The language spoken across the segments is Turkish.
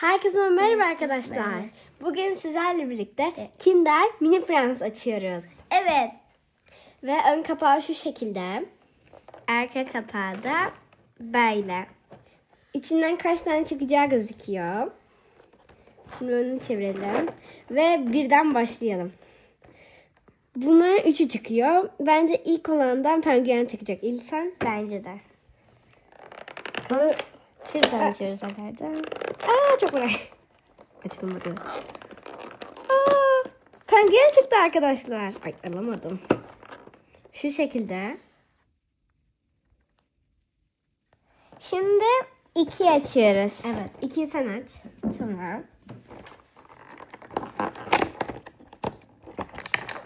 Herkese merhaba arkadaşlar. Bugün sizlerle birlikte Kinder Mini Friends açıyoruz. Evet. Ve ön kapağı şu şekilde. Arka kapağı da böyle. İçinden kaç tane çıkacağı gözüküyor. Şimdi önünü çevirelim. Ve birden başlayalım. Bunların üçü çıkıyor. Bence ilk olandan penguen çıkacak. İlsen. Bence de. Bunu şuradan açıyoruz tekrardan. Aa çok merak. Açılmadı. Aa, penguen çıktı arkadaşlar. Ay alamadım. Şu şekilde. Şimdi iki açıyoruz. Evet. ikiyi sen aç. Tamam.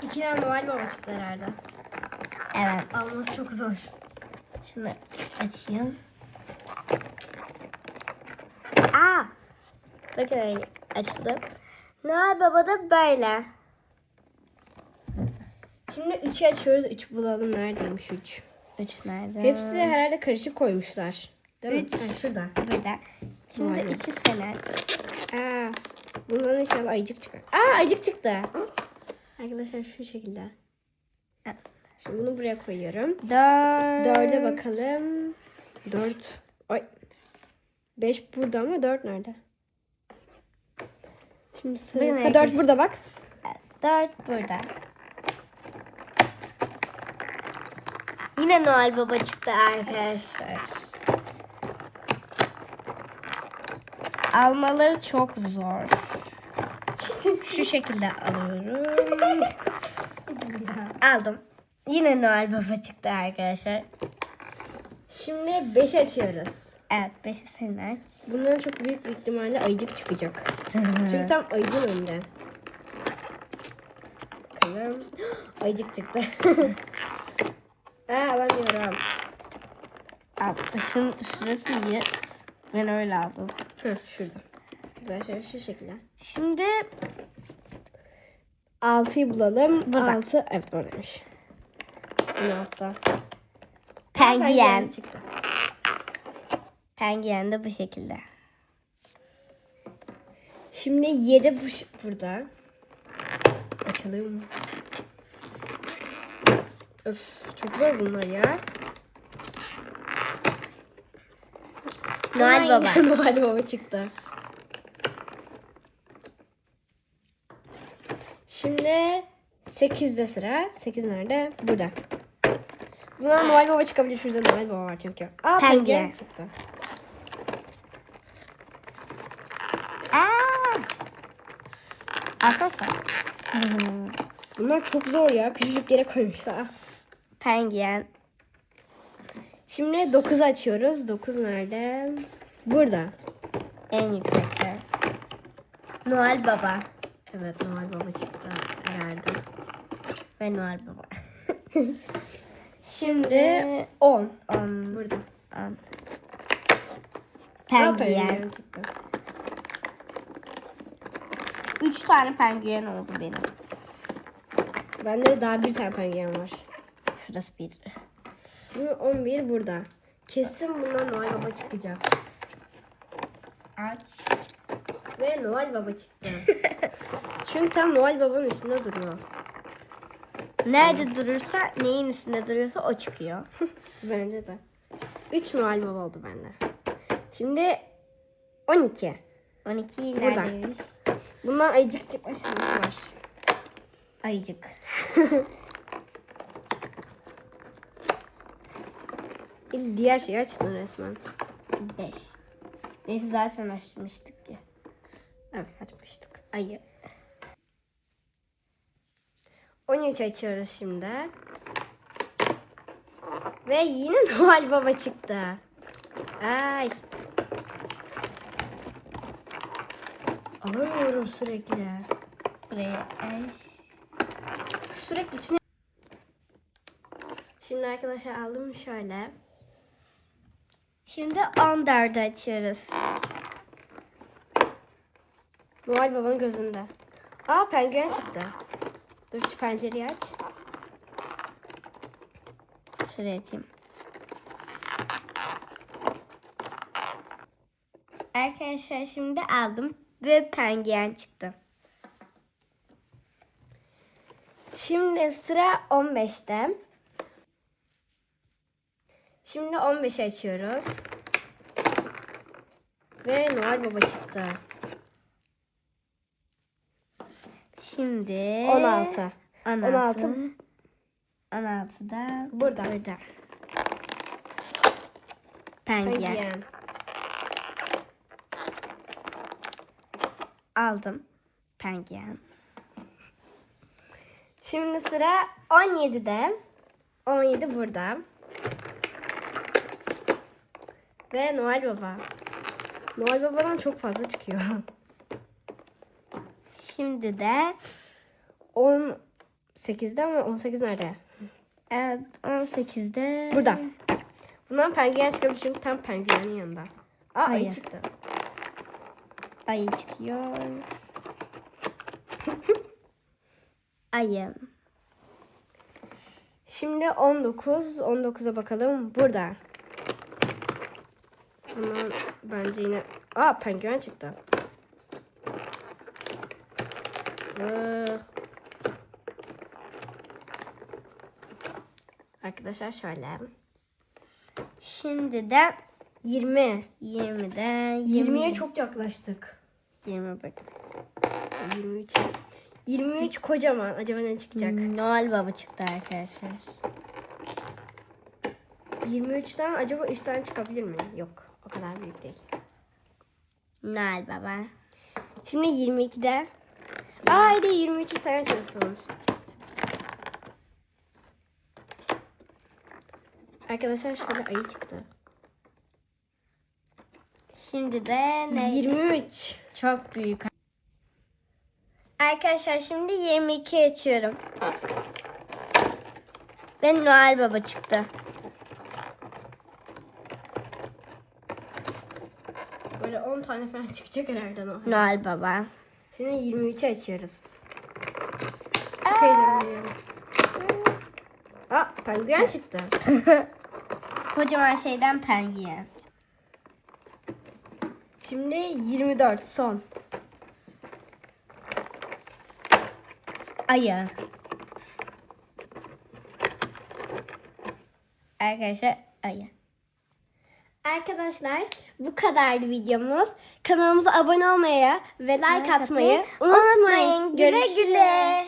İki tane Noel Baba çıktı herhalde. Evet. Alması çok zor. Şunu açayım. Aa. Bakın açtım. Noel Baba da böyle. Şimdi üçü açıyoruz. Üç bulalım. Neredeymiş üç? Üç nerede? Hepsi herhalde karışık koymuşlar. Değil mi? Üç. Ha, şurada. burada. Şimdi Vay be. üçü sen aç. Aa. Bundan inşallah ayıcık çıkar. Aa ayıcık çıktı. Arkadaşlar şu şekilde. Şimdi bunu buraya koyuyorum. Dört. Dörde bakalım. Dört. Ay. Beş burada ama dört nerede? Şimdi sıra. Ha, dört burada bak. Dört burada. Yine Noel Baba çıktı arkadaşlar. Almaları çok zor. Şu şekilde alıyorum. Aldım. Yine Noel Baba çıktı arkadaşlar. Şimdi beş açıyoruz. Evet, beşi sen aç. Bunların çok büyük bir ihtimalle ayıcık çıkacak. Çünkü tam ayıcın önünde. Bakalım. Ayıcık çıktı. Aa alamıyorum. Al, şun, şurası yırt. Ben öyle aldım. Hı, şurada. Arkadaşlar şu şekilde. Şimdi 6'yı bulalım. Burada. 6 evet oradaymış. Yine altta. penguen. çıktı. Penguen de bu şekilde. Şimdi 7 bu burada. Açalım mı? Öf çok zor bunlar ya. Noel Baba. Noel Baba çıktı. Şimdi 8'de sıra. 8 nerede? Burada. Buna Noel Baba çıkabilir. Şurada Noel Baba var çünkü. Aa Penguen. penguen çıktı. Aa! Sen. Bunlar çok zor ya. Küçücük yere koymuşlar. Penguen. Şimdi 9'u açıyoruz. 9 nerede? Burada. En yüksekte. Noel Baba. Evet Noel Baba çıktı herhalde. Ve Noel Baba. Şimdi 10. On, Burada. on. Aa, Penguen. çıktı. Üç tane penguen oldu benim. Bende de daha bir tane penguen var. Şurası bir. Şimdi 11 burada. Kesin bundan Noel Baba çıkacak. Aç. Ve Noel Baba çıktı. Çünkü tam Noel Baba'nın üstünde duruyor. Nerede durursa, neyin üstünde duruyorsa o çıkıyor. Bence de. 3 Noel Baba oldu bende. Şimdi 12. 12 Burada. Bundan ayıcık çıkma şansı var. Ayıcık. Diğer şeyi açtın resmen. 5. Neyse zaten açmıştık ki. Evet açmıştık. Ayı. 13 açıyoruz şimdi. Ve yine Noel Baba çıktı. Ay. Alamıyorum sürekli. Buraya aç. Sürekli içine... Şimdi arkadaşlar aldım şöyle. Şimdi 14'ü açıyoruz. Noel Baba'nın gözünde. Aa penguen çıktı. Dur şu pencereyi aç. Şuraya açayım. Arkadaşlar şimdi aldım ve penguen çıktı. Şimdi sıra 15'te. Şimdi 15'i açıyoruz. Ve Noel Baba çıktı. Şimdi 16. 16. 16. 16'da Burada. burada. Penguen. Penguen. Aldım. Penguen. Şimdi sıra 17'de. 17 burada. Ve Noel Baba. Noel Baba'dan çok fazla çıkıyor. Şimdi de 18'de ama 18 nerede? evet, 18'de Burada. Bundan penguen çıkabilir çünkü tam penguenin yanında. Aa ayı Hayır. çıktı. Ayı çıkıyor. Ayı. Şimdi 19. 19'a bakalım. Burada. Bundan bence yine... Aa penguen çıktı. Arkadaşlar şöyle. Şimdi de 20. 20'de 20'ye çok yaklaştık. 20 bak. 23. 23 kocaman. Acaba ne çıkacak? Noel Baba çıktı arkadaşlar. 23'ten acaba 3 tane çıkabilir mi? Yok. O kadar büyük değil. Noel Baba. Şimdi 22'de. Aa haydi 23'ü sen açıyorsun. Arkadaşlar şöyle ayı çıktı. Şimdi de ne? 23. Çok büyük. Arkadaşlar şimdi 22 açıyorum. Ve Noel Baba çıktı. Böyle 10 tane falan çıkacak herhalde o. Noel Baba. Şimdi 23'ü açıyoruz. Çok heyecanlıyım. Aa penguen çıktı. Kocaman şeyden penguen. Şimdi 24 son. Ayı. Arkadaşlar ayı. Arkadaşlar bu kadardı videomuz. Kanalımıza abone olmayı ve like atmayı Unutmayın. unutmayın. Güle Görüşürüz. güle.